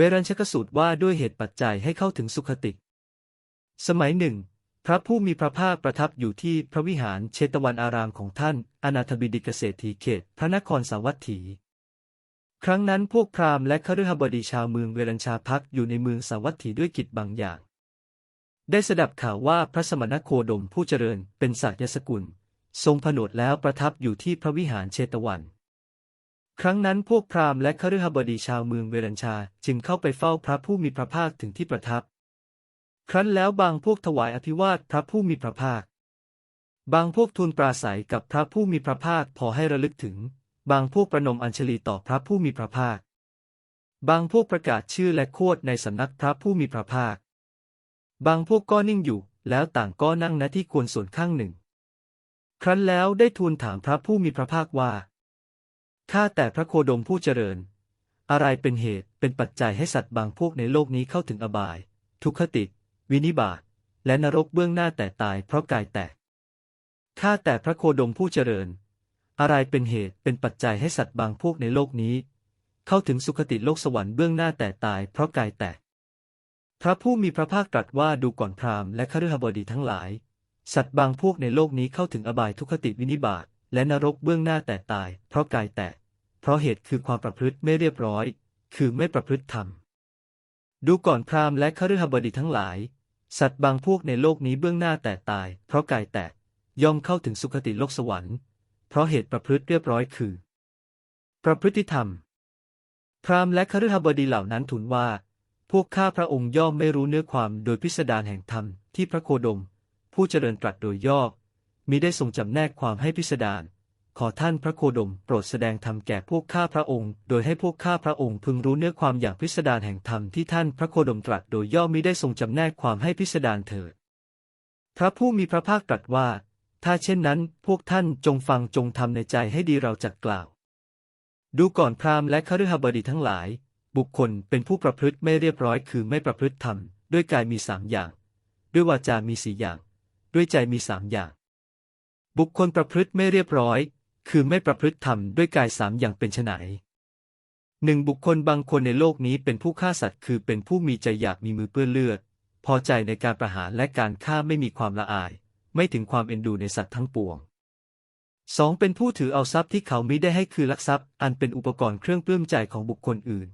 เวรัญชกสูตรว่าด้วยเหตุปัจจัยให้เข้าถึงสุขติ สมัยหนึ่ง พระผู้มีพระภาคประทับอยู่ที่พระวิหารเชตวันอารามของท่าน อนาถบิดิกเศรษฐีเขต พระนครสาวัตถี ครั้งนั้นพวกพราหมณ์และคฤหบดีชาวเมืองเวรัญชาพักอยู่ในเมืองสาวัตถีด้วยกิจบางอย่าง ได้สดับข่าวว่าพระสมณโคดมผู้เจริญเป็นศักยสกุล ทรงผนวดแล้วประทับอยู่ที่พระวิหารเชตวัน ครั้งนั้นพวกพราหมณ์และคฤหบดีชาวเมืองเวรัญชาจึงเข้าไปเฝ้าพระผู้มีพระภาคถึงที่ประทับ ครั้นแล้วบางพวกถวายอภิวาทพระผู้มีพระภาค บางพวกทูลปราศัยกับพระผู้มีพระภาคพอให้ระลึกถึง บางพวกประนมอัญชลีต่อพระผู้มีพระภาค บางพวกประกาศชื่อและโคดในสำนักพระผู้มีพระภาค บางพวกก็นิ่งอยู่ แล้วต่างก็นั่งณที่ควรส่วนข้างหนึ่ง ครั้นแล้วได้ทูลถามพระผู้มีพระภาคว่า ข้าแต่พระโคดมผู้เจริญ อะไรเป็นเหตุเป็นปัจจัยให้สัตว์บางพวกในโลกนี้เข้าถึงอบาย ทุกขติ วินิบาตและนรกเบื้องหน้าแต่ตายเพราะกายแตกข้าแต่พระโคดมผู้เจริญ อะไรเป็นเหตุเป็นปัจจัยให้สัตว์บางพวกในโลกนี้ เข้าถึงสุคติโลกสวรรค์เบื้องหน้าแต่ตายเพราะกายแตก พระผู้มีพระภาคตรัสว่าดูก่อนพราหมณ์และคฤหบดีทั้งหลาย สัตว์บางพวกในโลกนี้เข้าถึงอบายทุกขติวินิบาต และนรกเบื้องหน้าแต่ตาย เพราะกายแตกเพราะเหตุคือความประพฤติไม่เรียบร้อย คือไม่ประพฤติธรรม ดูก่อนพราหมณ์และคฤหบดีทั้งหลาย สัตว์บางพวกในโลกนี้เบื้องหน้าแต่ตาย เพราะกายแตกย่อมเข้าถึงสุคติโลกสวรรค์ เพราะเหตุประพฤติเรียบร้อยคือ ประพฤติธรรม พราหมณ์และคฤหบดีเหล่านั้นทูลว่า พวกข้าพระองค์ย่อมไม่รู้เนื้อความโดยพิสดารแห่งธรรมที่พระโคดม ผู้เจริญตรัสโดยย่อ มิได้ทรงจำแนกความให้พิสดารขอท่านพระโคดมโปรดแสดงธรรมแก่พวกข้าพระองค์ โดยให้พวกข้าพระองค์พึงรู้เนื้อความอย่างพิสดารแห่งธรรมที่ท่านพระโคดมตรัสโดยย่อมิได้ทรงจำแนกความให้พิสดารเถิด พระผู้มีพระภาคตรัสว่า ถ้าเช่นนั้นพวกท่านจงฟังจงทำในใจให้ดีเราจักกล่าว ดูก่อนพราหมณ์และคฤหบดีทั้งหลาย บุคคลเป็นผู้ประพฤติไม่เรียบร้อยคือไม่ประพฤติธรรม ด้วยกายมีสามอย่าง ด้วยวาจามีสี่อย่าง ด้วยใจมีสามอย่าง บุคคลประพฤติไม่เรียบร้อย คือไม่ประพฤติธรรมด้วยกายสามอย่างเป็นไฉนหนึ่งบุคคลบางคนในโลกนี้เป็นผู้ฆ่าสัตว์คือเป็นผู้มีใจอยากมีมือเปื้อนเลือด พอใจในการประหารและการฆ่าไม่มีความละอาย ไม่ถึงความเอ็นดูในสัตว์ทั้งปวงสองเป็นผู้ถือเอาทรัพย์ที่เขามิได้ให้คือลักทรัพย์ อันเป็นอุปกรณ์เครื่องปลื้มใจของบุคคลอื่น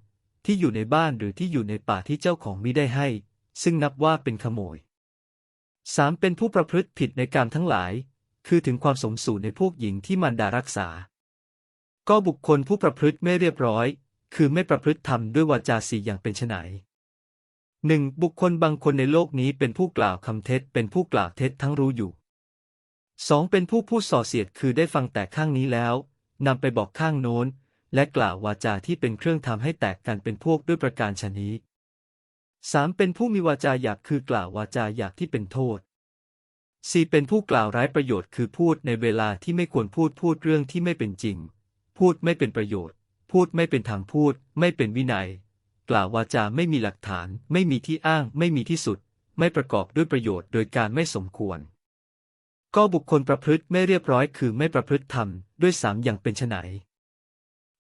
ที่อยู่ในบ้านหรือที่อยู่ในป่าที่เจ้าของมิได้ให้ ซึ่งนับว่าเป็นขโมยสามเป็นผู้ประพฤติผิดในการทั้งหลาย คือถึงความสมสู่ในพวกหญิงที่มารดารักษา ก็บุคคลผู้ประพฤติไม่เรียบร้อย คือไม่ประพฤติธรรมด้วยวาจาสีอย่างเป็นไฉนหนึ่งบุคคลบางคนในโลกนี้เป็นผู้กล่าวคำเท็จ เป็นผู้กล่าวเท็จทั้งรู้อยู่สองเป็นผู้พูดส่อเสียดคือได้ฟังแต่ข้างนี้แล้วนำไปบอกข้างโน้น และกล่าววาจาที่เป็นเครื่องทำให้แตกกันเป็นพวกด้วยประการชนี้สามเป็นผู้มีวาจาหยาบคือกล่าววาจาหยาบที่เป็นโทษ สี่เป็นผู้กล่าวร้ายประโยชน์คือพูดในเวลาที่ไม่ควรพูดพูดเรื่องที่ไม่เป็นจริง พูดไม่เป็นประโยชน์ พูดไม่เป็นทางพูด ไม่เป็นวินัย กล่าววาจาไม่มีหลักฐาน ไม่มีที่อ้าง ไม่มีที่สุด ไม่ประกอบด้วยประโยชน์โดยการไม่สมควร ก็บุคคลประพฤติไม่เรียบร้อยคือไม่ประพฤติธรรมด้วยสามอย่างเป็นไฉน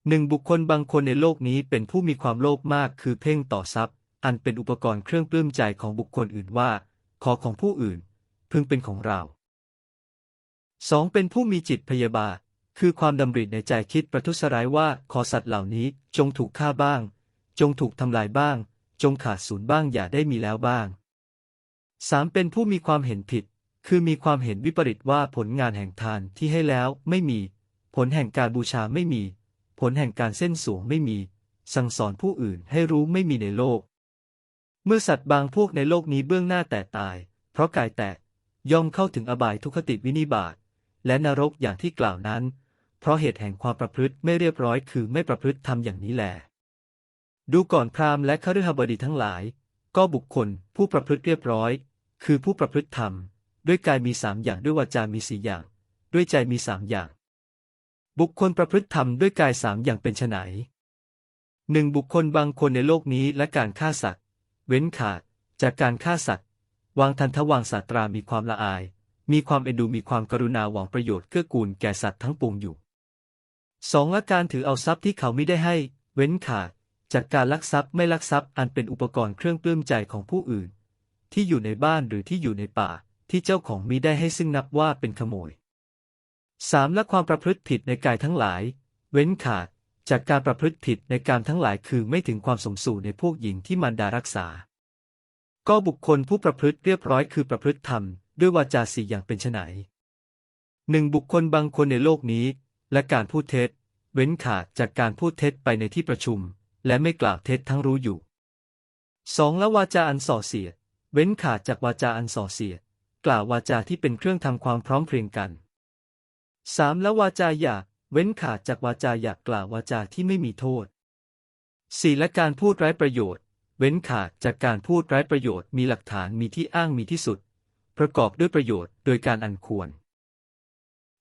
หนึ่งบุคคลบางคนในโลกนี้เป็นผู้มีความโลภมากคือเพ่งต่อทรัพย์ อันเป็นอุปกรณ์เครื่องปลื้มใจของบุคคลอื่นว่า ขอของผู้อื่น พึงเป็นของเราสองเป็นผู้มีจิตพยาบาท คือความดำริในใจคิดประทุษร้ายว่าขอสัตว์เหล่านี้จงถูกฆ่าบ้าง จงถูกทำลายบ้าง จงขาดสูญบ้างอย่าได้มีแล้วบ้างสามเป็นผู้มีความเห็นผิด คือมีความเห็นวิปริตว่าผลงานแห่งทานที่ให้แล้วไม่มี ผลแห่งการบูชาไม่มี ผลแห่งการเส้นสวงไม่มี สั่งสอนผู้อื่นให้รู้ไม่มีในโลก เมื่อสัตว์บางพวกในโลกนี้เบื้องหน้าแต่ตาย เพราะกายแตก ย่อมเข้าถึงอบายทุคติวินิบาตและนรกอย่างที่กล่าวนั้น เพราะเหตุแห่งความประพฤติไม่เรียบร้อยคือไม่ประพฤติทำอย่างนี้แหลดูก่อนพราหมณ์และคฤหบดีทั้งหลาย ก็บุคคลผู้ประพฤติเรียบร้อย คือผู้ประพฤติธรรม ด้วยกายมีสามอย่างด้วยวาจามีสี่อย่าง ด้วยใจมีสามอย่าง บุคคลประพฤติธรรมด้วยกายสามอย่างเป็นไฉนหนึ่งบุคคลบางคนในโลกนี้และการฆ่าสัตว์ เว้นขาดจากการฆ่าสัตว์ วางทันทวางศาตรามีความละอาย มีความเอ็นดูมีความกรุณาหวังประโยชน์เกื้อกูลแก่สัตว์ทั้งปวงอยู่สองละการถือเอาทรัพย์ที่เขาไม่ได้ให้ เว้นขาดจากการลักทรัพย์ไม่ลักทรัพย์อันเป็นอุปกรณ์เครื่องปลื้มใจของผู้อื่น ที่อยู่ในบ้านหรือที่อยู่ในป่า ที่เจ้าของมิได้ให้ซึ่งนับว่าเป็นขโมย 3. และความประพฤติผิดในกายทั้งหลาย เว้นขาดจากการประพฤติผิดในการทั้งหลายคือไม่ถึงความสมสู่ในพวกหญิงที่มารดารักษา ก็บุคคลผู้ประพฤติเรียบร้อยคือประพฤติธรรม ด้วยวาจาสี่อย่างเป็นไนหนึ่งบุคคลบางคนในโลกนี้ และการพูดเท็จ เว้นขาดจากการพูดเท็จไปในที่ประชุม และไม่กล่าวเท็จทั้งรู้อยู่ 2. และวาจาอันส่อเสียด เว้นขาดจากวาจาอันส่อเสียด กล่าววาจาที่เป็นเครื่องทำความพร้อมเพรียงกัน 3. และวาจาหยาบเว้นขาดจากวาจาหยาบกล่าววาจาที่ไม่มีโทษ 4. และการพูดไร้ประโยชน์ เว้นขาดจากการพูดไร้ประโยชน์มีหลักฐานมีที่อ้างมีที่สุด ประกอบด้วยประโยชน์โดยการอันควร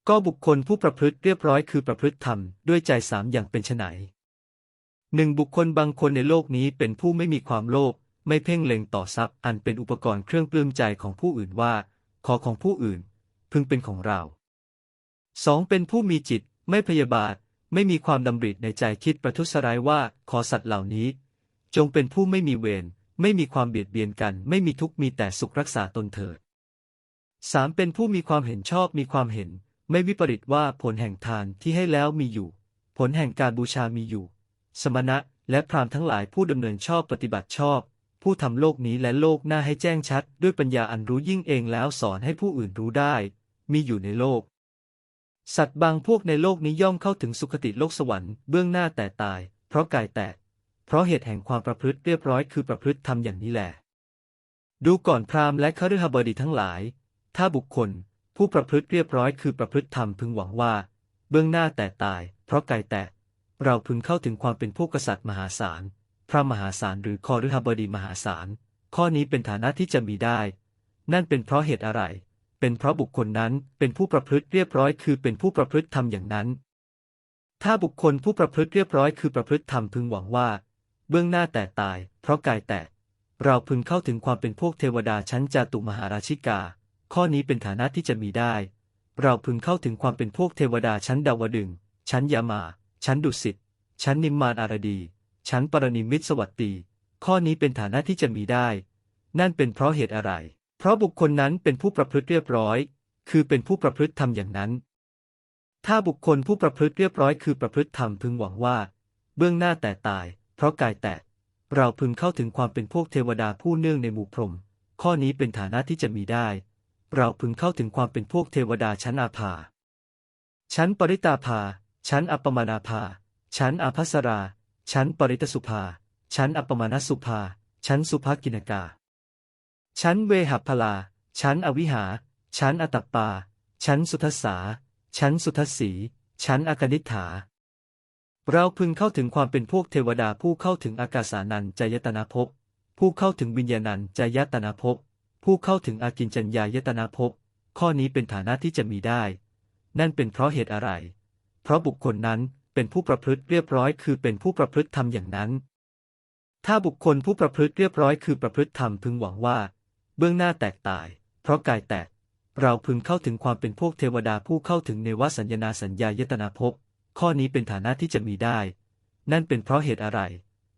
ก็บุคคลผู้ประพฤติเรียบร้อยคือประพฤติธรรมด้วยใจสามอย่างเป็นไฉนหนึ่งบุคคลบางคนในโลกนี้เป็นผู้ไม่มีความโลภไม่เพ่งเล็งต่อทรัพย์อันเป็นอุปกรณ์เครื่องปลื้มใจของผู้อื่นว่า ขอของผู้อื่น พึงเป็นของเรา 2. เป็นผู้มีจิต ไม่พยาบาท ไม่มีความดำริในใจคิดประทุษร้ายว่า ขอสัตว์เหล่านี้ จงเป็นผู้ไม่มีเวร ไม่มีความเบียดเบียนกัน ไม่มีทุกข์มีแต่สุขรักษาตนเถิด 3. เป็นผู้มีความเห็นชอบมีความเห็น ไม่วิปริตว่าผลแห่งทานที่ให้แล้วมีอยู่ ผลแห่งการบูชามีอยู่ สมณะและพรามทั้งหลายผู้ดำเนินชอบปฏิบัติชอบ ผู้ทำโลกนี้และโลกหน้าให้แจ้งชัด ด้วยปัญญาอันรู้ยิ่งเองแล้วสอนให้ผู้อื่นรู้ได้ มีอยู่ในโลก สัตว์บางพวกในโลกนี้ย่อมเข้าถึงสุคติโลกสวรรค์เบื้องหน้าแต่ตาย เพราะกายแตก เพราะเหตุแห่งความประพฤติเรียบร้อยคือประพฤติทำอย่างนี้แหละดูก่อนพราหมณ์และคฤหบดีทั้งหลาย ถ้าบุคคล ผู้ประพฤติเรียบร้อยคือประพฤติธรรมพึงหวังว่า เบื้องหน้าแต่ตาย เพราะกายแตกเราพึงเข้าถึงความเป็นผู้กษัตริย์มหาศาล พระมหาศาลหรือคอฤหบดีมหาศาล ข้อนี้เป็นฐานะที่จะมีได้ นั่นเป็นเพราะเหตุอะไร เป็นเพราะบุคคลนั้นเป็นผู้ประพฤติเรียบร้อย คือเป็นผู้ประพฤติทำอย่างนั้น ถ้าบุคคลผู้ประพฤติเรียบร้อยคือประพฤติธรรมพึงหวังว่า เบื้องหน้าแต่ตาย เพราะกายแตก เราพึงเข้าถึงความเป็นพวกเทวดาชั้นจาตุมหาราชิกา ข้อนี้เป็นฐานะที่จะมีได้ เราพึงเข้าถึงความเป็นพวกเทวดาชั้นดาวดึง ชั้นยามา ชั้นดุสิต ชั้นนิมมานอารดี ชั้นปรนิมิตสวัสดีข้อนี้เป็นฐานะที่จะมีได้ นั่นเป็นเพราะเหตุอะไร เพราะบุคคลนั้นเป็นผู้ประพฤติเรียบร้อย คือเป็นผู้ประพฤติทำอย่างนั้น ถ้าบุคคลผู้ประพฤติเรียบร้อยคือประพฤติธรรมพึงหวังว่า เบื้องหน้าแต่ตาย ราะกายแตกเราพึงเข้าถึงความเป็นพวกเทวดาผู้เนื่องในหมู่พรหมข้อนี้เป็นฐานะที่จะมีได้ เราพึงเข้าถึงความเป็นพวกเทวดาชั้นอาภา ชั้นปริตาภา ชั้นอัปปมานาภา ชั้นอาภัสรา ชั้นปริตสุภา ชั้นอัปปมาณสุภา ชั้นสุภกินกา ชั้นเวหัพลา ชั้นอวิหา ชั้นอตัปปา ชั้นสุทัสสา ชั้นสุทัสสี ชั้นอากนิษฐา เราพึงเข้าถึงความเป็นพวกเทวดาผู้เข้าถึงอากาสานันจายตนาภพ ผู้เข้าถึงวิญญาณันจายตนาภพ ผู้เข้าถึงอากินจัญญายตนาภพ ข้อนี้เป็นฐานะที่จะมีได้ นั่นเป็นเพราะเหตุอะไร เพราะบุคคลนั้นเป็นผู้ประพฤติเรียบร้อย คือเป็นผู้ประพฤติทำอย่างนั้น ถ้าบุคคลผู้ประพฤติเรียบร้อยคือประพฤติธรรมพึงหวังว่า เบื้องหน้าแตกตาย เพราะกายแตก เราพึงเข้าถึงความเป็นพวกเทวดาผู้เข้าถึงเนวสัญญาสัญญายตนาภพ ข้อนี้เป็นฐานะที่จะมีได้ นั่นเป็นเพราะเหตุอะไร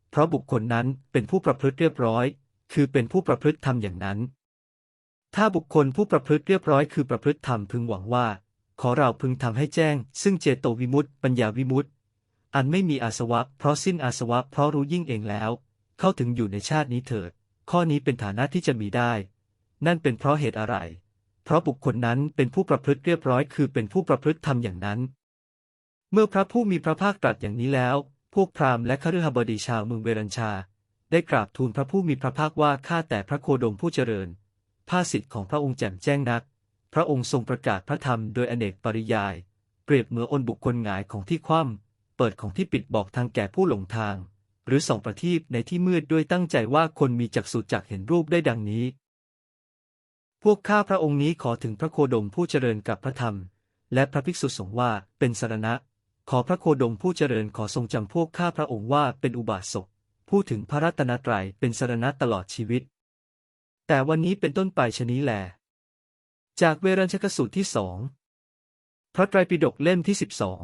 เพราะบุคคลนั้นเป็นผู้ประพฤติเรียบร้อย คือเป็นผู้ประพฤติทำอย่างนั้น ถ้าบุคคลผู้ประพฤติเรียบร้อยคือประพฤติธรรมพึงหวังว่า ขอเราพึงทำให้แจ้ง ซึ่งเจโตวิมุตติ ปัญญาวิมุตติ อันไม่มีอาสวะ เพราะสิ้นอาสวะ เพราะรู้ยิ่งเองแล้ว เข้าถึงอยู่ในชาตินี้เถิด ข้อนี้เป็นฐานะที่จะมีได้ นั่นเป็นเพราะเหตุอะไร เพราะบุคคลนั้นเป็นผู้ประพฤติเรียบร้อย คือเป็นผู้ประพฤติทำอย่างนั้น เมื่อพระผู้มีพระภาคตรัสอย่างนี้แล้ว พวกพราหมณ์และคฤหบดีชาวเมืองเวรัญชา ได้กราบทูลพระผู้มีพระภาคว่าข้าแต่พระโคดมผู้เจริญภาสิทธิ์ของพระองค์แจ่มแจ้งนัก พระองค์ทรงประกาศพระธรรมโดยอเนกปริยาย เปรียบเหมือนอนบุคคลหงายของที่คว่ำเปิดของที่ปิดบอกทางแก่ผู้หลงทาง หรือส่องประทีปในที่มืดด้วยตั้งใจว่าคนมีจักษุจักเห็นรูปได้ดังนี้ พวกข้าพระองค์นี้ขอถึงพระโคดมผู้เจริญกับพระธรรม และพระภิกษุสงฆ์ว่าเป็นสารณะ ขอพระโคดมผู้เจริญขอทรงจำพวกข้าพระองค์ว่าเป็นอุบาสกพูดถึงพระรัตนตรัยเป็นสรณะตลอดชีวิต แต่วันนี้เป็นต้นไปชนี้แล จากเวรัญชกสูตรที่สองพระไตรปิฎกเล่มที่สิบสอง